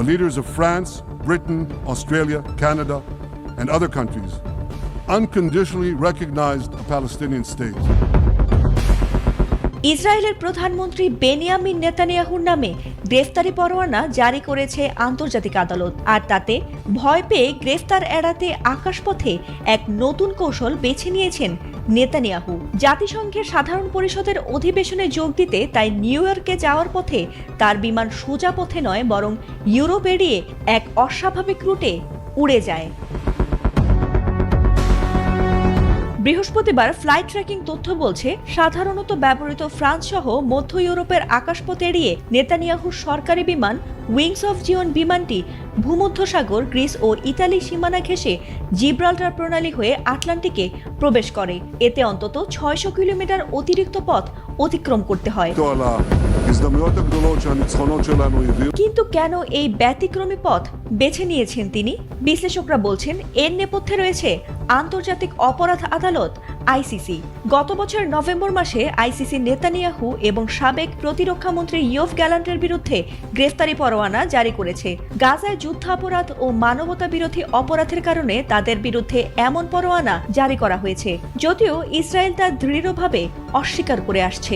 The leaders of France, Britain, Australia, Canada, and other countries unconditionally recognized a Palestinian state. ইসরায়েলের প্রধানমন্ত্রী Benjamin নেতানিয়াহুর নামে গ্রেফতারি পরোয়ানা জারি করেছে আন্তর্জাতিক আদালত। আর তাতে ভয় পেয়ে গ্রেফতার এড়াতে আকাশপথে এক নতুন কৌশল বেছে নিয়েছেন নেতানিয়াহু। জাতিসংঘের সাধারণ পরিষদের অধিবেশনে যোগ দিতে তাই নিউ ইয়র্কে যাওয়ার পথে তার বিমান সোজা পথে নয়, বরং ইউরোপ এড়িয়ে এক অস্বাভাবিক রুটে উড়ে যায়। বৃহস্পতিবার ফ্লাইট ট্র্যাকিং তথ্য বলছে, সাধারণত ব্যবহৃত ফ্রান্স সহ মধ্য ইউরোপের আকাশপথ এড়িয়ে নেতানিয়াহুর সরকারি বিমান উইংস অফ জিওন বিমানটি ভূমধ্যসাগর গ্রিস ও ইতালি সীমানা ঘেঁষে জিব্রাল্টার প্রণালী হয়ে আটলান্টিকে প্রবেশ করে। এতে অন্তত ছয়শো কিলোমিটার অতিরিক্ত পথ অতিক্রম করতে হয়। কিন্তু কেন এই ব্যতিক্রমী পথ বেছে নিয়েছেন তিনি? বিশ্লেষকরা বলছেন এর নেপথ্যে রয়েছে আন্তর্জাতিক অপরাধ আদালত আইসিসি। গত বছর নভেম্বর মাসে আইসিসি নেতানিয়াহু এবং সাবেক প্রতিরক্ষামন্ত্রী ইয়ফ গ্যালান্টের বিরুদ্ধে গ্রেফতারি পরোয়ানা জারি করেছে। গাজায় যুদ্ধাপরাধ ও মানবতা বিরোধী অপরাধের কারণে তাদের বিরুদ্ধে এমন পরোয়ানা জারি করা হয়েছে, যদিও ইসরায়েল তা দৃঢ়ভাবে অস্বীকার করে আসছে।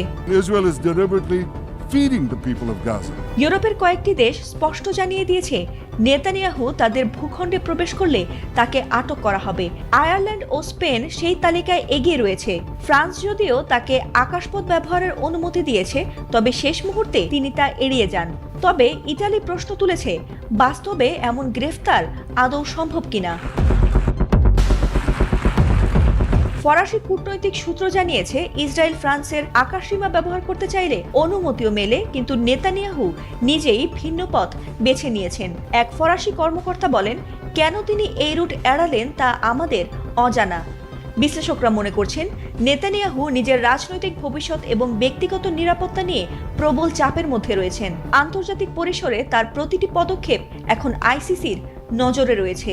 ইউরোপের কয়েকটি দেশ স্পষ্ট জানিয়ে দিয়েছে, নেতানিয়াহু তাদের ভূখণ্ডে প্রবেশ করলে তাকে আটক করা হবে। আয়ারল্যান্ড ও স্পেন সেই তালিকায় এগিয়ে রয়েছে। ফ্রান্স যদিও তাকে আকাশপথ ব্যবহারের অনুমতি দিয়েছে, তবে শেষ মুহূর্তে তিনি তা এড়িয়ে যান। তবে ইতালি প্রশ্ন তুলেছে, বাস্তবে এমন গ্রেফতার আদৌ সম্ভব কিনা? ফরাসি কূটনৈতিক সূত্র জানিয়েছে, ইসরায়েল ফ্রান্সের আকাশসীমা ব্যবহার করতে চাইলে অনুমতিও মেলে, কিন্তু নেতানিয়াহু নিজেই ভিন্ন পথ বেছে নিয়েছেন। এক ফরাসি কর্মকর্তা বলেন, কেন তিনি এই রুট এড়ালেন তা আমাদের অজানা। বিশ্লেষকরা মনে করছেন, নেতানিয়াহু নিজের রাজনৈতিক ভবিষ্যৎ এবং ব্যক্তিগত নিরাপত্তা নিয়ে প্রবল চাপের মধ্যে রয়েছেন। আন্তর্জাতিক পরিসরে তার প্রতিটি পদক্ষেপ এখন আইসিসির নজরে রয়েছে।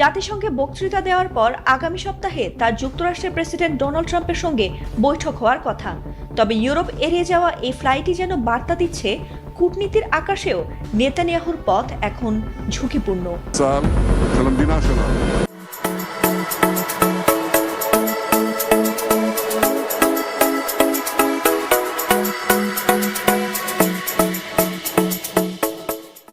জাতিসংঘে বক্তৃতা দেওয়ার পর আগামী সপ্তাহে তার যুক্তরাষ্ট্রের প্রেসিডেন্ট ডোনাল্ড ট্রাম্পের সঙ্গে বৈঠক হওয়ার কথা। তবে ইউরোপ এড়িয়ে যাওয়া এই ফ্লাইটই যেন বার্তা দিচ্ছে কূটনীতির আকাশেও নেতানিয়াহুর পথ এখন ঝুঁকিপূর্ণ।